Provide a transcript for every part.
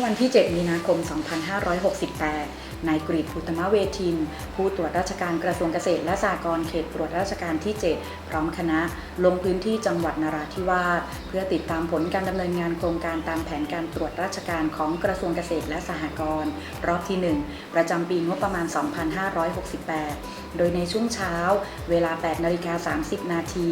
อวันที่ 7 มีนาคม 2568 นายกรีฑภูตมะเวทิน ผู้ตรวจราชการกระทรวงเกษตรและสหกรณ์เขตตรวจราชการที่ 7 พร้อมคณะ ลงพื้นที่จังหวัดนราธิวาสเพื่อติดตามผลการดำเนินงานโครงการตามแผนการตรวจราชการของกระทรวงเกษตรและสหกรณ์รอบที่ 1 ประจำปีงบประมาณ 2568 โดยในช่วงเช้า เวลา 8นาฬิกา30 นาที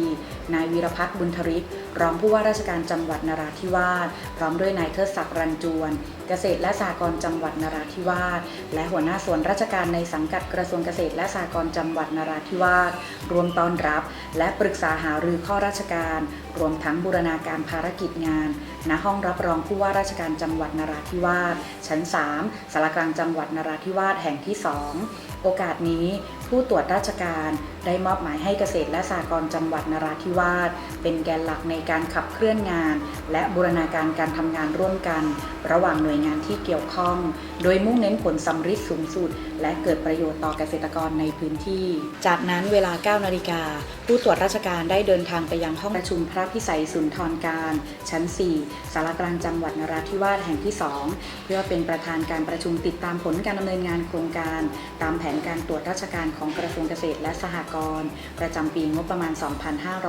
นายวีรพัฒน์บุญทริกรองผู้ว่าราชการจังหวัดนราธิวาสพร้อมด้วยนายเทิดศักดิ์รันจวน เกษตรและสหกรณ์จังหวัดนราธิวาสและหัวหน้าส่วนราชการในสังกัดกระทรวงเกษตรและสหกรณ์จังหวัดนราธิวาสรวมต้อนรับ และปรึกษาหารือข้อราชการ รวมทั้งบูรณาการภารกิจงานณห้องรับรองผู้ว่าราชการจังหวัดนราธิวาสชั้น 3สารกลางจังหวัดนราธิวาสแห่งที่ 2โอกาสนี้ผู้ตรวจราชการได้มอบหมายให้เกษตรและสหกรณ์จังหวัดนราธิวาสเป็นแกนหลักในการขับเคลื่อนงาน และบูรณาการการทำงานร่วมกัน ระหว่างหน่วยงานที่เกี่ยวข้อง โดยมุ่งเน้นผลสำฤทธิ์สูงสุด และเกิดประโยชน์ต่อเกษตรกรในพื้นที่ จากนั้นเวลา 9 นาฬิกา ผู้ตรวจราชการได้เดินทางไปยังห้องประชุมพระพิสัยสุนทรการ ชั้น 4 สารกลางจังหวัดนราธิวาสแห่งที่ 2 เพื่อเป็นประธานการประชุมติดตามผลการดำเนินงานโครงการ ตามแผนการตรวจราชการของกระทรวงเกษตรและสหกรณ์ประจำปีงบประมาณ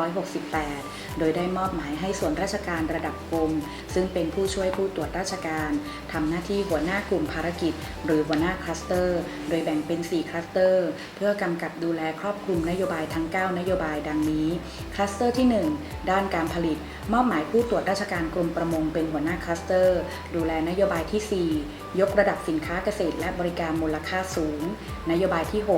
2568 โดยได้มอบหมายให้ส่วนราชการระดับกรมซึ่งเป็นผู้ช่วยผู้ตรวจราชการทำหน้าที่หัวหน้ากลุ่มภารกิจ หรือหัวหน้าคลัสเตอร์ โดยแบ่งเป็น 4 คลัสเตอร์ เพื่อกำกับดูแลครอบคลุมนโยบายทั้ง 9 นโยบายดังนี้ คลัสเตอร์ที่ 1 ด้านการผลิต มอบหมายผู้ตรวจราชการกรมประมงเป็นหัวหน้าคลัสเตอร์ ดูแลนโยบายที่ 4 ยกระดับสินค้าเกษตรและบริการมูลค่าสูง นโยบายที่ 6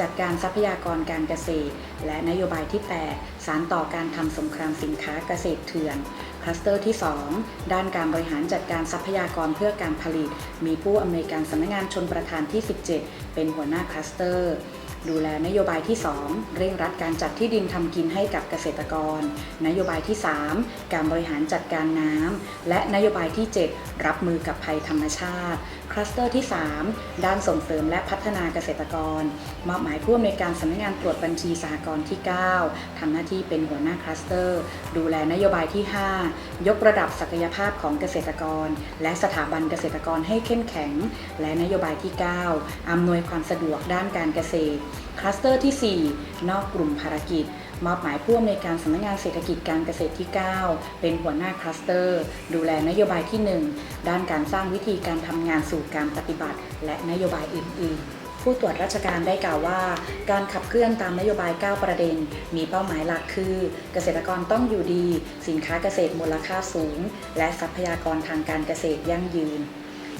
จัดการทรัพยากรการเกษตร และนโยบายที่ 8 สารต่อการทำสงครามสินค้าเกษตรเถื่อนคลัสเตอร์ที่ 2 ด้านการบริหารจัดการทรัพยากรเพื่อการผลิต มีผู้อำนวยการสำนักงานชนประธานที่ 17 เป็นหัวหน้าคลัสเตอร์ ดูแลนโยบายที่ 2 เร่งรัดการจัดที่ดินทำกินให้กับเกษตรกร นโยบายที่ 3 การบริหารจัดการน้ำและนโยบายที่ 7 รับมือกับภัยธรรมชาติคลัสเตอร์ที่ 3 ด้านส่งเสริมและพัฒนาเกษตรกร มอบหมายผู้อำนวยการสำนักงานตรวจบัญชีสหกรณ์ที่ 9ทำหน้าที่เป็นหัวหน้าคลัสเตอร์ ดูแลนโยบายที่ 5 ยกระดับศักยภาพของเกษตรกร และสถาบันเกษตรกรให้เข้มแข็ง และนโยบายที่ 9 อำนวยความสะดวกด้านการเกษตร คลัสเตอร์ที่ 4 นอกกลุ่มภารกิจ มอบหมายผู้อำนวยการสำนักงานเศรษฐกิจการเกษตรที่ 9 เป็นหัวหน้าคลัสเตอร์ ดูแลนโยบายที่ 1 ด้านการสร้างวิธีการทำงานสู่การปฏิบัติ และนโยบายอื่น ๆผู้ตรวจราชการได้กล่าวว่า การขับเคลื่อนตามนโยบาย 9 ประเด็น มีเป้าหมายหลักคือ เกษตรกรต้องอยู่ดี สินค้าเกษตรมูลค่าสูง และทรัพยากรทางการเกษตรยั่งยืน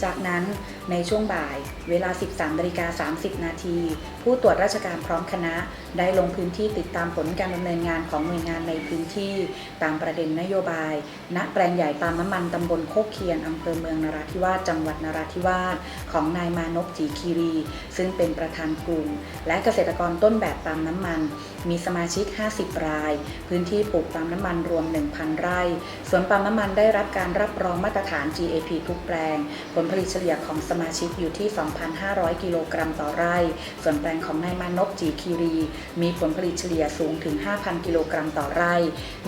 จากนั้นในช่วงบ่ายเวลา 13นาฬิกา30 นาที ผู้ตรวจราชการพร้อมคณะ ได้ลงพื้นที่ติดตามผลการดำเนินงานของหน่วยงานในพื้นที่ ตามประเด็นนโยบาย ณแปลงใหญ่ปาล์มน้ำมันตำบลโคกเคียนอำเภอเมืองนราธิวาสจังหวัดนราธิวาสของนายมานพจีคีรี ซึ่งเป็นประธานกลุ่ม และเกษตรกรต้นแบบปาล์มน้ำมัน มีสมาชิก 50 ราย พื้นที่ปลูกปาล์มน้ำมันรวม 1,000 ไร่สวนปาล์มน้ำมันได้รับการรับรองมาตรฐาน GAP ทุกแปลงผลผลิตเฉลี่ยของสมาชิกอยู่ที่ 2,500 กิโลกรัมต่อไร่ ส่วนแปลงของนายมาน จีคีรี มีผลผลิตเฉลี่ยสูงถึง 5,000 กิโลกรัมต่อไร่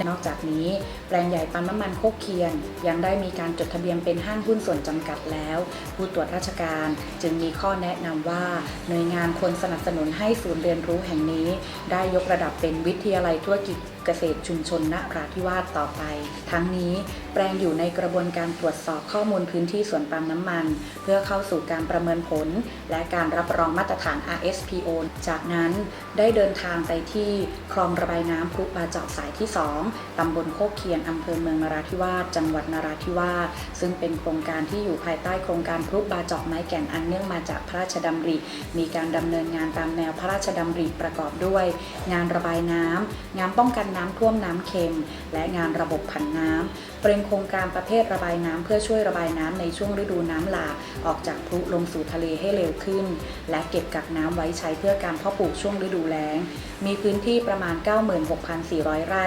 นอกจากนี้แปลงใหญ่ปั๊มน้ำมันโคกเคียนยังได้มีการจดทะเบียนเป็นห้างหุ้นส่วนจำกัดแล้ว ผู้ตรวจราชการจึงมีข้อแนะนำว่า หน่วยงานควรสนับสนุนให้ศูนย์เรียนรู้แห่งนี้ ได้ยกระดับเป็นวิทยาลัยธุรกิจเกษตรชุมชนนราธิวาสต่อไป ทั้งนี้แปลงอยู่ในกระบวนการตรวจสอบข้อมูลพื้นที่สวนปาล์มน้ำมัน เพื่อเข้าสู่การประเมินผล และการรับรองมาตรฐาน RSPO จากนั้น ได้เดินทางไปที่คลองระบายน้ำพรุบาเจาะสายที่ 2 ตำบลโคกเคียนอำเภอเมืองนราธิวาส จังหวัดนราธิวาส ซึ่งเป็นโครงการที่อยู่ภายใต้โครงการพรุบาเจาะไม้แก่นอันเนื่องมาจากพระราชดำริ มีการดำเนินงานตามแนวพระราชดำริประกอบด้วย งานระบายน้ำ งานป้องกันน้ำท่วมน้ำเค็ม และงานระบบผันน้ำ เป็นโครงการประเภทระบายน้ำเพื่อช่วยระบายน้ำในช่วงฤดูน้ำหลากออกจากพลุลงสู่ทะเลให้เร็วขึ้น และเก็บกักน้ำไว้ใช้เพื่อการเพาะปลูลูกช่วงฤดูแล้ง มีพื้นที่ประมาณ 96,400 ไร่